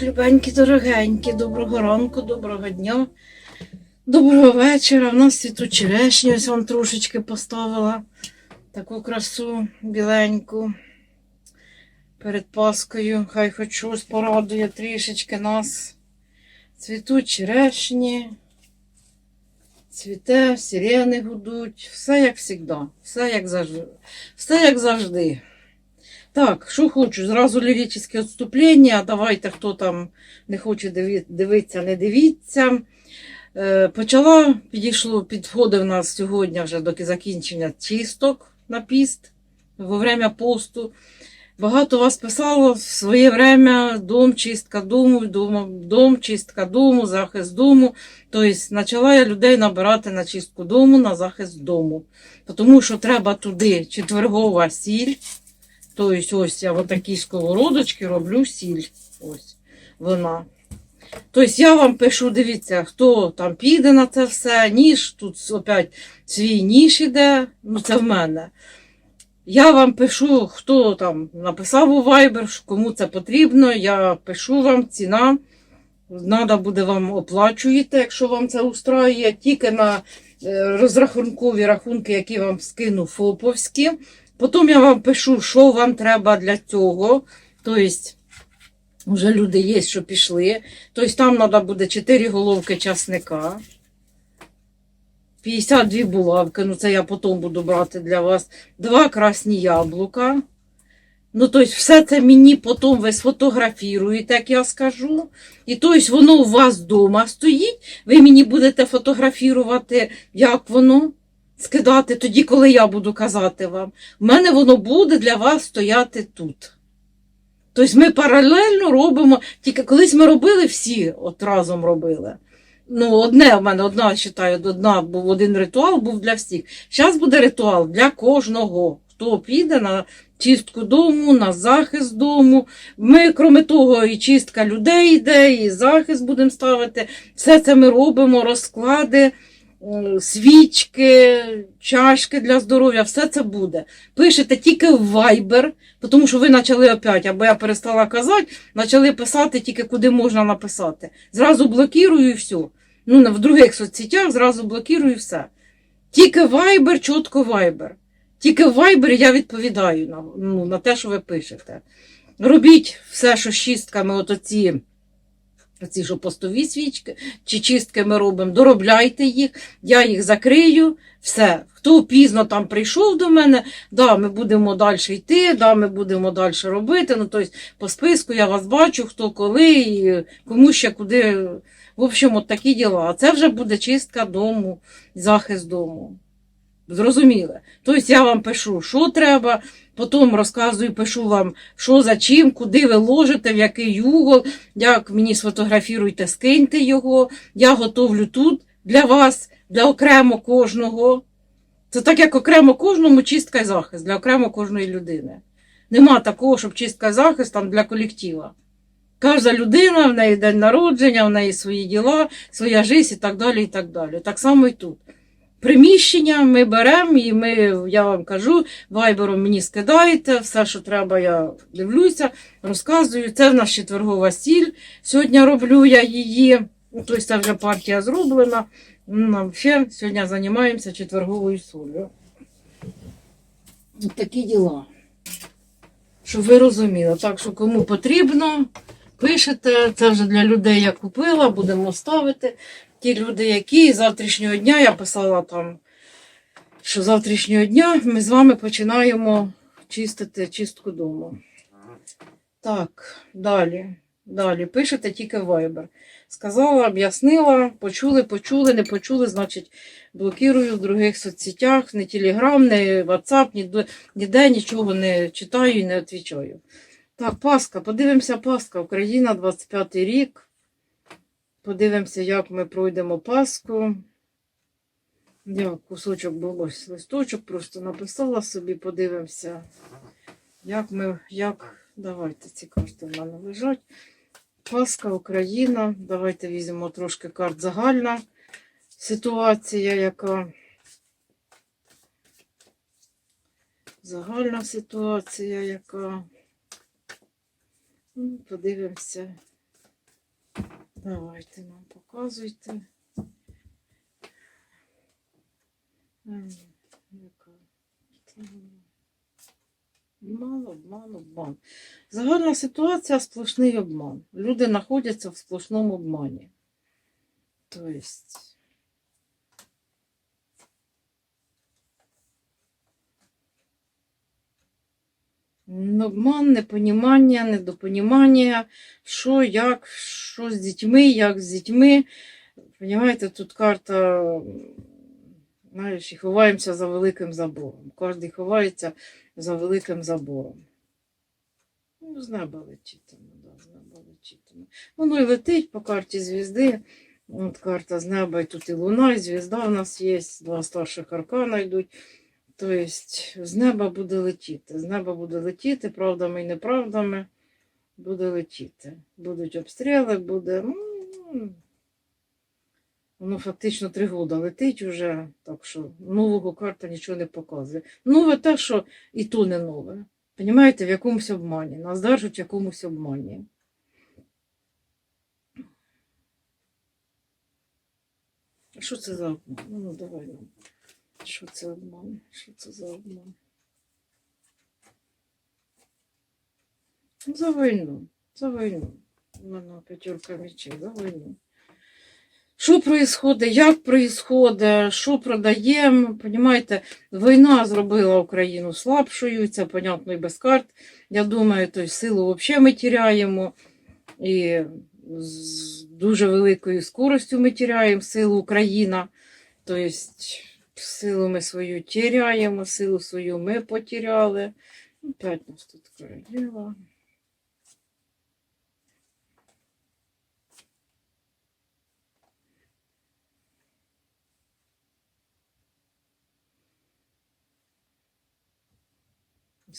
Так, любенькі, дорогенькі, доброго ранку, доброго дня, доброго вечора. У нас світу черешню, ось вам трошечки поставила таку красу біленьку перед Паскою. Хай хоч щось порадує трішечки нас. Цвітуть черешні, цвіте, сирени гудуть, все як завжди, все як завжди. Так, що хочу, зразу ліричне відступлення. Давайте, хто там не хоче дивитися, не дивіться. Е, почала, підійшло, підходив нас сьогодні вже до закінчення чисток на піст во время посту. Багато вас писало в своє время дом, чистка дому, дом, дом, чистка дому, захист дому. Тобто почала я людей набирати на чистку дому, на захист дому. Тому що треба туди четвергова сіль. Тобто ось я в такій сковородочці роблю сіль. Ось вона. Тобто я вам пишу, дивіться, хто там піде на це все, ніж, тут опять свій ніж іде, ну це в мене. Я вам пишу, хто там написав у Viber, кому це потрібно. Я пишу вам ціна. Надо буде вам оплачуєте, якщо вам це устраює, тільки на е, розрахункові рахунки, які вам скину ФОПовські. Потім я вам пишу, що вам треба для цього. Тобто, вже люди є, що пішли. Тобто, там треба буде 4 головки часника. 52 булавки, ну це я потім буду брати для вас. Два красні яблука. Ну, тобто, все це мені потім ви сфотографіруєте, як я скажу. І тобто, воно у вас вдома стоїть. Ви мені будете фотографувати, як воно скидати тоді, коли я буду казати вам. У мене воно буде для вас стояти тут. Тобто ми паралельно робимо, тільки колись ми робили всі, от разом робили. Ну, одне в мене, одна, вважаю, одна був один ритуал, був для всіх. Зараз буде ритуал для кожного, хто піде на чистку дому, на захист дому. Ми, крім того, і чистка людей йде, і захист будемо ставити. Все це ми робимо, розклади, свічки, чашки для здоров'я, все це буде. Пишете тільки в Viber, тому що ви почали опять, або я перестала казати, почали писати тільки куди можна написати. Зразу блокірую і все. Ну, в других соцсетях зразу блокірую і все. Тільки Viber, чітко Viber. Тільки в Viber я відповідаю на, ну, на те, що ви пишете. Робіть все, що з чистками, от оці, оці що постові свічки, чи чистки ми робимо, доробляйте їх, я їх закрию, все. Хто пізно там прийшов до мене, да, ми будемо далі йти, да, ми будемо далі робити. Ну, тобто, по списку я вас бачу, хто коли, і кому ще куди. В общем, от такі діла. А це вже буде чистка дому, захист дому. Зрозуміло. Тобто я вам пишу, що треба, потім розказую, пишу вам, що за чим, куди ви ложите, в який угол, як мені сфотографіруйте, скиньте його. Я готовлю тут для вас, для окремо кожного. Це так, як окремо кожному чистка і захист, для окремо кожної людини. Нема такого, щоб чистка і захист там для колектива. Кожна людина, в неї день народження, в неї свої діла, своя життя і так далі. і Так далі. Так само і тут. Приміщення ми беремо і ми, я вам кажу, вайбером мені скидаєте, все, що треба, я дивлюся, розказую. Це в нас четвергова сіль. Сьогодні роблю я її, тобто це вже партія зроблена. Ну, Ще сьогодні займаємося четверговою солью. Такі діла. Щоб ви розуміли. Так що кому потрібно, пишете. Це вже для людей я купила, будемо ставити. Ті люди, які з завтрашнього дня я писала там, що з завтрашнього дня ми з вами починаємо чистити чистку дому. Так, далі. Далі. Пишете тільки в Viber. Сказала, об'яснила, почули, почули, не почули, значить, блокірую в других соцсетях, не Telegram, не WhatsApp, ніде, нічого не читаю і не відповідаю. Так, Пасха, подивимося Пасха, Україна, 25 рік. Подивимося, як ми пройдемо Пасху. Я кусочок ось листочок, просто написала собі, подивимося, як ми, як, давайте ці карти в мене лежать. Пасха, Україна. Давайте візьмемо трошки карт загальна ситуація, яка. Загальна ситуація, яка. Ну, Подивимося. Давайте нам показуйте. Ем, Обман, обман. Загальна ситуація сплошний обман. Люди знаходяться в сплошному обмані. Тобто. Обман, непонімання, недопонімання, що, як, що з дітьми, як з дітьми. Понімаєте, тут карта, знаєш, і ховаємося за великим забором. Кожен ховається за великим забором. Ну, з неба летітиме, да, з неба летітиме. Воно і летить по карті звізди. От карта з неба, і тут і луна, і звізда у нас є, два старших аркана йдуть. Тобто з неба буде летіти. З неба буде летіти, правдами і неправдами буде летіти. Будуть обстріли, буде. ну, Воно фактично три роки летить уже, так що нового карта нічого не показує. Нове те, що і то не нове. Понімаєте, в якомусь обмані. Нас держать в якомусь обмані. Що це за обман? Ну, давай нам. Що це обман? Що це за обман? За війну. За війну. У мене п'ятерка мечей, за війну. Що происходить, як происходить, що продаємо, понімаєте, війна зробила Україну слабшою, це, понятно, і без карт. Я думаю, то силу взагалі ми тіряємо. І з дуже великою скоростю ми тіряємо силу Україна. Тобто силу ми свою тіряємо, силу свою ми потеряли. Опять нас тут королева.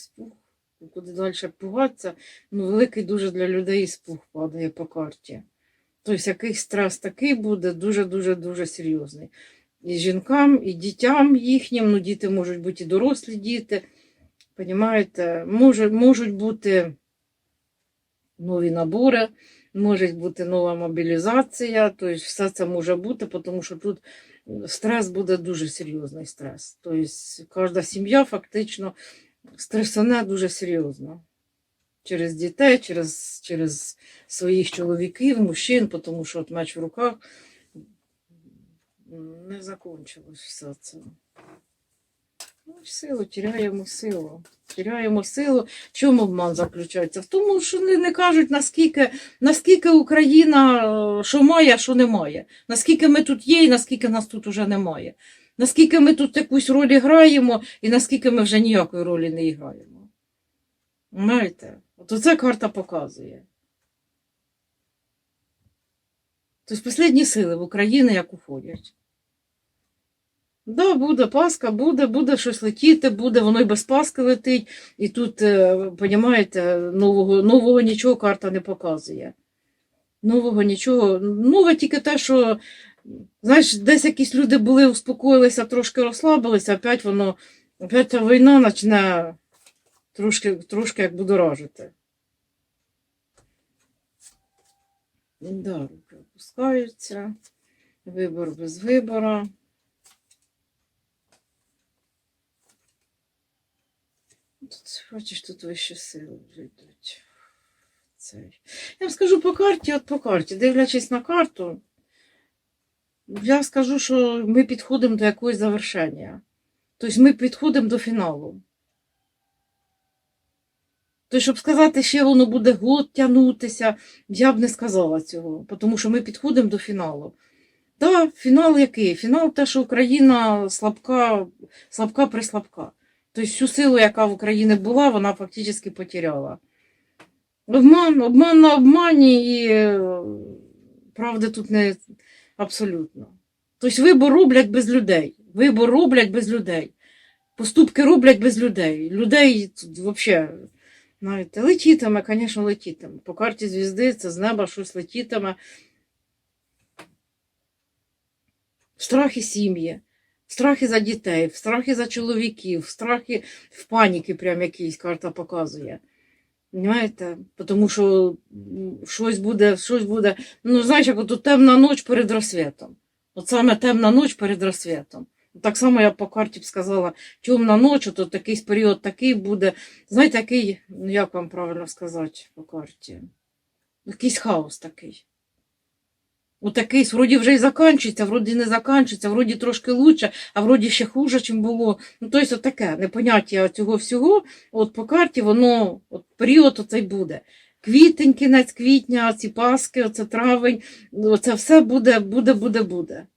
Спух. Куди далі пугатися, ну, великий дуже для людей спух падає по карті. Тобто якийсь стрес такий буде дуже-дуже-дуже серйозний. І жінкам, і дітям їхнім, ну діти можуть бути і дорослі діти. Понімаєте, може, можуть бути нові набори, може бути нова мобілізація, тобто все це може бути, тому що тут стрес буде дуже серйозний стрес. Тобто кожна сім'я фактично стресане дуже серйозно. Через дітей, через, через своїх чоловіків, мужчин, тому що от меч в руках не закончилось все це. Ну, силу, тіряємо силу. Тіряємо силу. Чому обман заключається? В тому, що не, не кажуть, наскільки, наскільки Україна е, що має, а що не має. Наскільки ми тут є і наскільки нас тут уже немає. Наскільки ми тут якусь роль граємо, і наскільки ми вже ніякої ролі не граємо. Знаєте? От оце карта показує. Тобто останні сили в Україні як уходять. Да, буде Пасха, буде, буде щось летіти, буде, воно й без Паски летить. І тут, е, понімаєте, нового, нового нічого карта не показує. Нового нічого. Нове тільки те, що, знаєш, десь якісь люди були, успокоїлися, трошки розслабилися, опять воно, опять ця війна почне трошки, трошки як будоражити. Да, руки опускаються. Вибор без вибора. Тут, бачиш, тут вищі сили йдуть. Я вам скажу по карті, от по карті, дивлячись на карту, я скажу, що ми підходимо до якогось завершення. Тобто ми підходимо до фіналу. Тобто, щоб сказати, ще воно буде год тягнутися, я б не сказала цього, тому що ми підходимо до фіналу. Да, фінал який? Фінал те, що Україна слабка, слабка прислабка. Тобто всю силу, яка в Україні була, вона фактично потеряла. Обман, обман на обмані і е, правди тут не абсолютно. Тобто вибор роблять без людей. Вибор роблять без людей. Поступки роблять без людей. Людей тут взагалі, знаєте, летітиме, звісно, летітиме. По карті звізди це з неба щось летітиме. Страхи сім'ї. Страхи за дітей, страхи за чоловіків, страхи в паніки, прям якісь карта показує. Понимаєте? Тому що щось буде, щось буде. Ну, знаєш, як от темна ніч перед розсвітом. От саме темна ніч перед розсвітом. Так само я по карті б сказала, темна ніч, то такий період такий буде. Знаєте, який, ну як вам правильно сказати по карті? Якийсь хаос такий. Отакий, вроді вже й закінчується, вроді не закінчується, вроді трошки лучше, а вроді ще хуже, чим було. Ну, тобто, таке непоняття цього всього, от по карті воно, от період оцей буде. Квітень, кінець квітня, ці паски, оце травень, оце все буде, буде, буде, буде.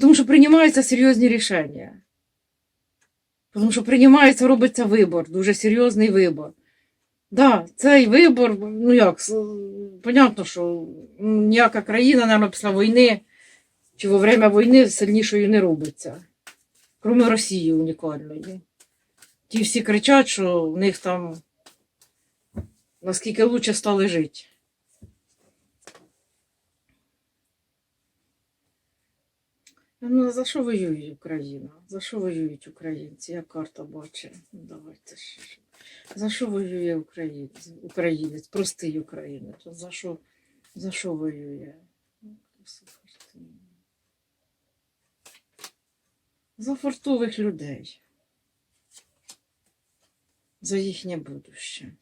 Тому що приймаються серйозні рішення. Тому що приймається, робиться вибор, дуже серйозний вибор. Да, цей вибор, ну як, понятно, що ніяка країна, навіть після війни чи во время війни сильнішою не робиться. Крім Росії унікальної. Ті всі кричать, що в них там наскільки краще стали жити. Ну, за що воює Україна? За що воюють українці? Як карта бачить? Ну, давайте ще. За що воює українець? Українець, простий українець. За що, за що воює? За фартових людей. За їхнє будуще.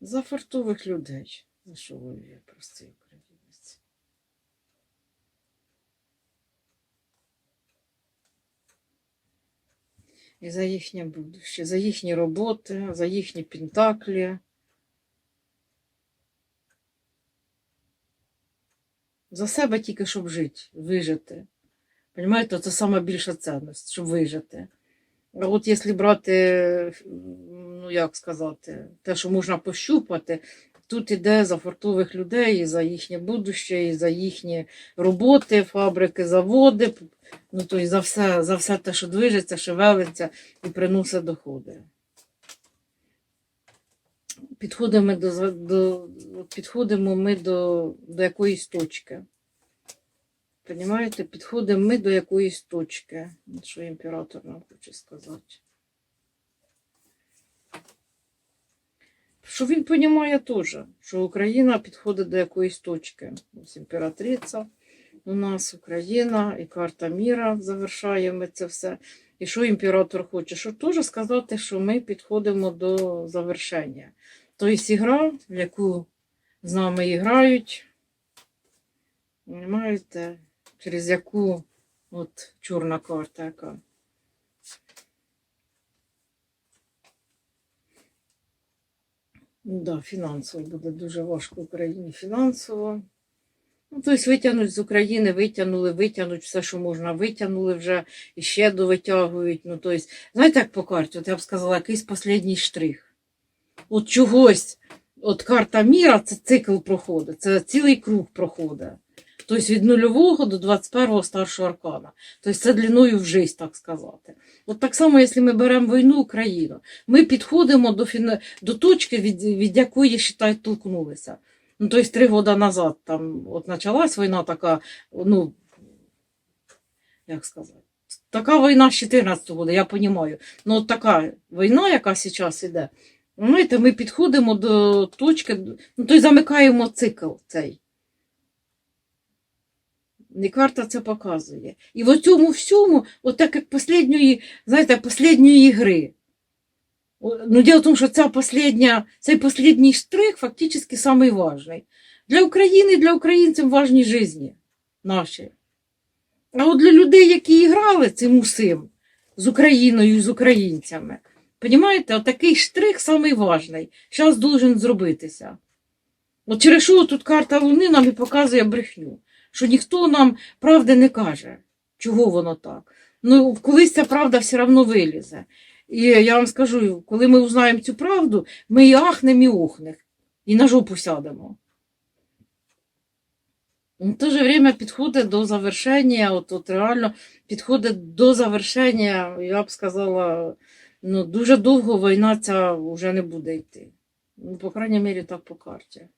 За фартових людей. За що воює простий українець? І за їхнє будуще, за їхні роботи, за їхні пентаклі. За себе тільки, щоб жити, вижити. Понимаєте, це сама більша цінність, щоб вижити. А от якщо брати, ну як сказати, те, що можна пощупати, тут іде за фартових людей, і за їхнє будуще, і за їхні роботи, фабрики, заводи, ну тобто за все, за все те, що движеться, шевелиться і приносить доходи. Підходимо до, до, підходимо ми до, до якоїсь точки. Понімаєте, підходимо ми до якоїсь точки. Що імператор нам хоче сказати. Що він розуміє теж, що Україна підходить до якоїсь точки. Ось імператриця у нас Україна і карта міра завершаємо це все. І що імператор хоче? Що теж сказати, що ми підходимо до завершення. Тобто ігра, в яку з нами грають, Понимаєте, через яку от чорна карта яка. Ну Да, фінансово буде дуже важко Україні фінансово. Ну, тобто витягнуть з України, витягнули, витягнуть все, що можна, витягнули вже і ще довитягують. Ну, тобто, знаєте, як по карті, от я б сказала, якийсь останній штрих. От чогось, от карта міра, це цикл проходить, це цілий круг проходить. Тобто від нульового до 21-го старшого аркана. Тобто це длиною в життя, так сказати. От так само, якщо ми беремо війну Україну, ми підходимо до, фіна... до точки, від, від якої, вважаю, толкнулися. Ну, тобто три роки назад там от почалась війна така, ну, як сказати, така війна з 14 року, я розумію. Ну, от така війна, яка зараз знаєте, ми підходимо до точки, ну, тобто замикаємо цикл цей. І карта це показує. І в цьому всьому, от так як последньої, знаєте, последньої гри. Ну, дело в тому, що ця последня, цей последній штрих фактично самий. Для України, для українців важні житті наші. А от для людей, які грали цим усім з Україною і з українцями, Понімаєте, отакий штрих самий. Зараз должен зробитися. От через що тут карта Луни нам і показує брехню, що ніхто нам правди не каже, чого воно так. Ну, колись ця правда все одно вилізе. І я вам скажу, коли ми узнаємо цю правду, ми і ахнемо, і охнемо, і на жопу сядемо. В то же время підходить до завершення, от, от реально підходить до завершення, я б сказала, ну, дуже довго війна ця вже не буде йти. Ну, по крайній мірі, так по карті.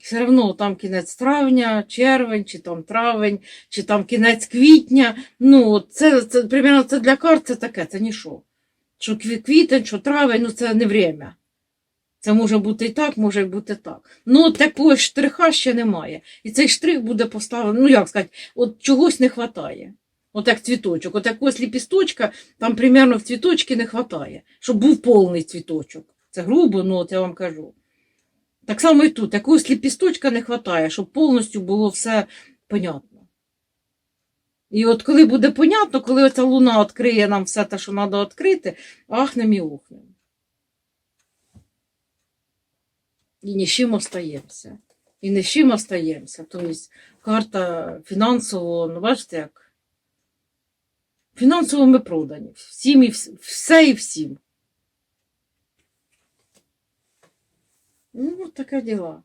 Все одно там кінець травня, червень, чи там травень, чи там кінець квітня. Ну, це, це примерно це для карт це таке, це нічого. Що квітень, що травень, ну це не время. Це може бути і так, може бути так. Ну, такого штриха ще немає. І цей штрих буде поставлений, ну як сказати, от чогось не вистачає. От як цвіточок. От якогось ліпісточка, там примерно в цвіточки не вистачає, щоб був повний цвіточок. Це грубо, ну от я вам кажу. Так само і тут, якогось ліпісточка не вистачає, щоб повністю було все понятно. І от коли буде понятно, коли оця луна відкриє нам все те, що треба відкрити, ахнем і ухнем. І ні з чим остаємося. І не з чим остаємося. Тобто карта фінансово, ну бачите як? Фінансово ми продані. Всім і вс- все і всім. Ну, таке діла.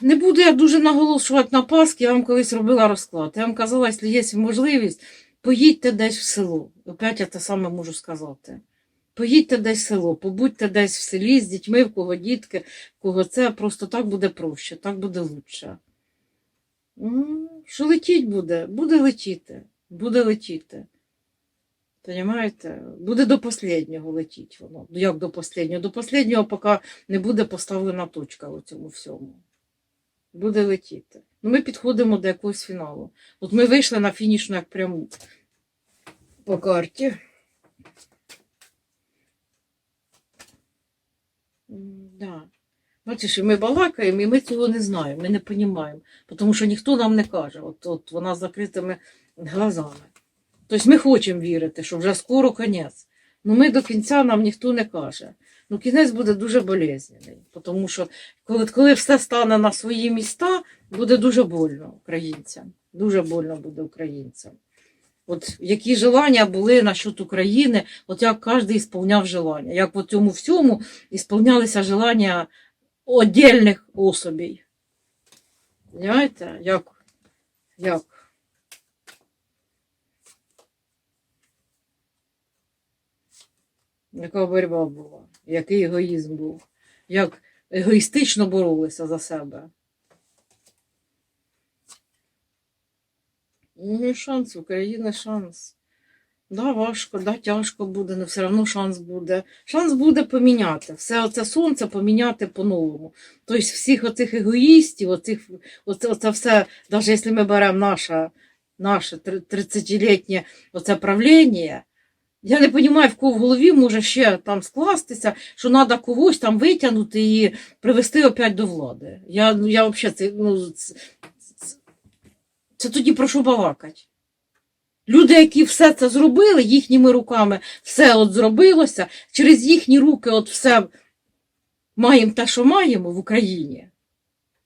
Не буду я дуже наголошувати на Пасхи, я вам колись робила розклад. Я вам казала, якщо є можливість, поїдьте десь в село. Опять я те саме можу сказати. Поїдьте десь в село, побудьте десь в селі з дітьми, в кого дітки, в кого це, просто так буде проще, так буде лучше. Що летіть буде? Буде летіти. Буде летіти. Понимаєте? Буде до останнього летіть воно. Ну, Як до останнього? До останнього, поки не буде поставлена точка у цьому всьому. Буде летіти. Ну, ми підходимо до якогось фіналу. От ми вийшли на фінішну як пряму по карті. Да. Бачиш, ми балакаємо, і ми цього не знаємо, ми не розуміємо, тому що ніхто нам не каже. От, от вона з закритими глазами. Тобто ми хочемо вірити, що вже скоро кінець. Ну ми до кінця нам ніхто не каже. Ну, кінець буде дуже болезнений, тому що коли, коли все стане на свої міста, буде дуже больно українцям. Дуже больно буде українцям. От які желання були насчет України, от як кожен ісполняв желання, як в цьому всьому ісполнялися желання отдельних особей. Понимаєте? Як? Як? Яка боротьба була, який егоїзм був, як егоїстично боролися за себе. Ну, шанс, в України шанс. Да, важко, да, тяжко буде, але все одно шанс буде. Шанс буде поміняти. Все оце сонце поміняти по-новому. Тобто всіх оцих егоїстів, оцих, оце, оце все, навіть якщо ми беремо наше, наше 30-літнє оце правління, я не розумію, в кого в голові може ще там скластися, що треба когось там витягнути і привести опять до влади. Я, ну, я взагалі це, ну, це, це, це тоді про що балакать? Люди, які все це зробили, їхніми руками все от зробилося, через їхні руки от все маємо те, що маємо в Україні.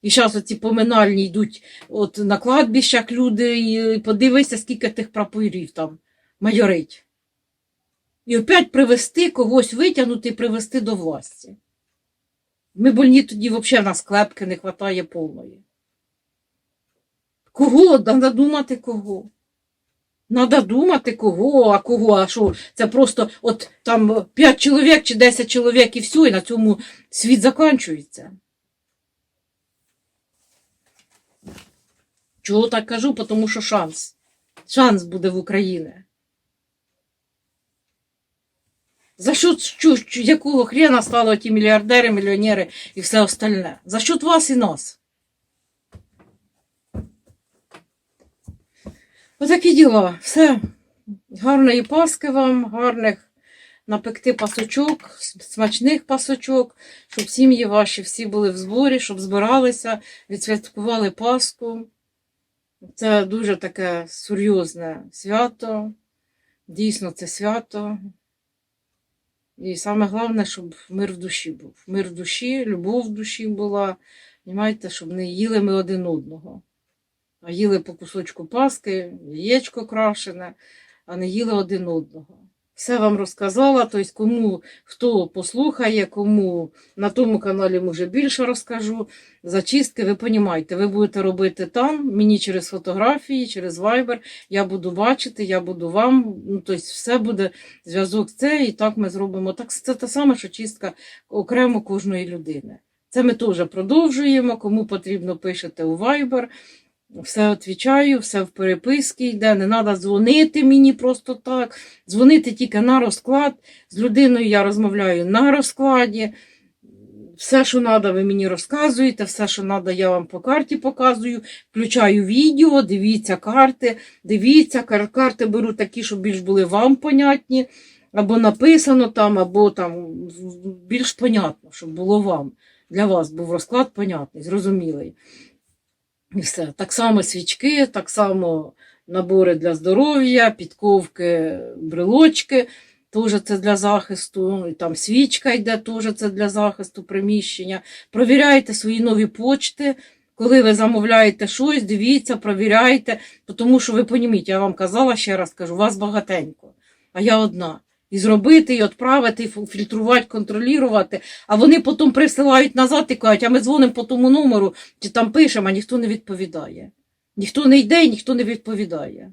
І зараз оці поминальні йдуть от на кладбищах люди, і подивися, скільки тих прапорів там майорить. І опять привести когось витягнути і привести до власті. Ми больні тоді взагалі в нас клепки не вистачає повної. Кого? Треба думати кого. Надо думати, кого, а кого, а що? Це просто от там 5 чоловік чи 10 чоловік і все, і на цьому світ закінчується. Чого так кажу? Тому що шанс. Шанс буде в Україні. За що якого хрена стали ті мільярдери, мільйонери і все остальне? За що вас і нас? Отакі діла. Все. Гарної Паски вам, гарних напекти пасочок, смачних пасочок, щоб сім'ї ваші всі були в зборі, щоб збиралися, відсвяткували Пасху. Це дуже таке серйозне свято. Дійсно, це свято. І саме головне, щоб мир в душі був. Мир в душі, любов в душі була. Понімаєте, щоб не їли ми один одного. А їли по кусочку паски, яєчко крашене, а не їли один одного. Все вам розказала, тобто кому хто послухає, кому на тому каналі може більше розкажу. Зачистки, ви розумієте, ви будете робити там, мені через фотографії, через Viber, я буду бачити, я буду вам. Ну, тобто все буде зв'язок це, і так ми зробимо. Так це те саме, що чистка окремо кожної людини. Це ми теж продовжуємо. Кому потрібно, пишете у Viber. Все відповідаю, все в переписки йде. Не треба дзвонити мені просто так. Дзвонити тільки на розклад. З людиною я розмовляю на розкладі. Все, що треба, ви мені розказуєте, все, що треба, я вам по карті показую. Включаю відео, дивіться карти, дивіться, кар- карти беру такі, щоб більш були вам понятні, або написано там, або там більш понятно, щоб було вам. Для вас був розклад понятний, зрозумілий. І все. Так само свічки, так само набори для здоров'я, підковки, брелочки. Теж це для захисту, і там свічка йде, теж це для захисту приміщення. Провіряйте свої нові почти. Коли ви замовляєте щось, дивіться, провіряйте, тому що ви поніміть, я вам казала ще раз кажу, вас багатенько, а я одна. І зробити, і відправити, і фільтрувати, контролювати. А вони потім присилають назад і кажуть, а ми дзвонимо по тому номеру, чи там пишемо, а ніхто не відповідає. Ніхто не йде, і ніхто не відповідає.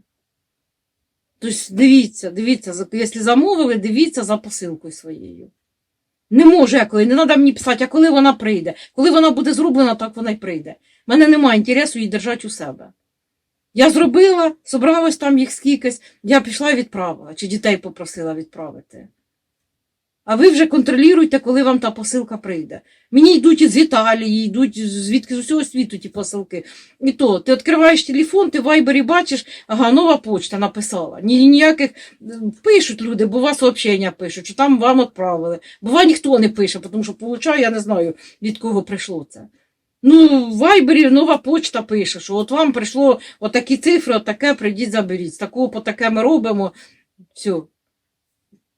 Тобто дивіться, дивіться, якщо замовили, дивіться за посилкою своєю. Не можу я коли, не треба мені писати, а коли вона прийде. Коли вона буде зроблена, так вона й прийде. У мене немає інтересу її держати у себе. Я зробила, собралась там їх скількись, я пішла і відправила, чи дітей попросила відправити. А ви вже контролюйте, коли вам та посилка прийде. Мені йдуть із Італії, йдуть звідки з усього світу ті посилки. І то, ти відкриваєш телефон, ти в вайбері бачиш, ага, нова почта написала. Ні, ніяких пишуть люди, бува сообщення пишуть, що там вам відправили. Бува ніхто не пише, тому що получаю, я не знаю, від кого прийшло це. Ну, в Вайбері нова почта пише, що от вам прийшло отакі цифри, отаке, прийдіть, заберіть. Такого по таке ми робимо. Все.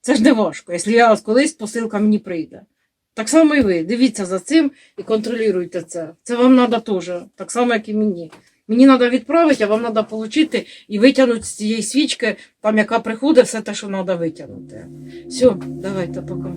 Це ж не важко. Якщо я колись посилка мені прийде. Так само і ви. Дивіться за цим і контролюйте це. Це вам треба теж, так само, як і мені. Мені треба відправити, а вам треба отримати і витягнути з цієї свічки, там яка приходить, все те, що треба витягнути. Все, давайте пока.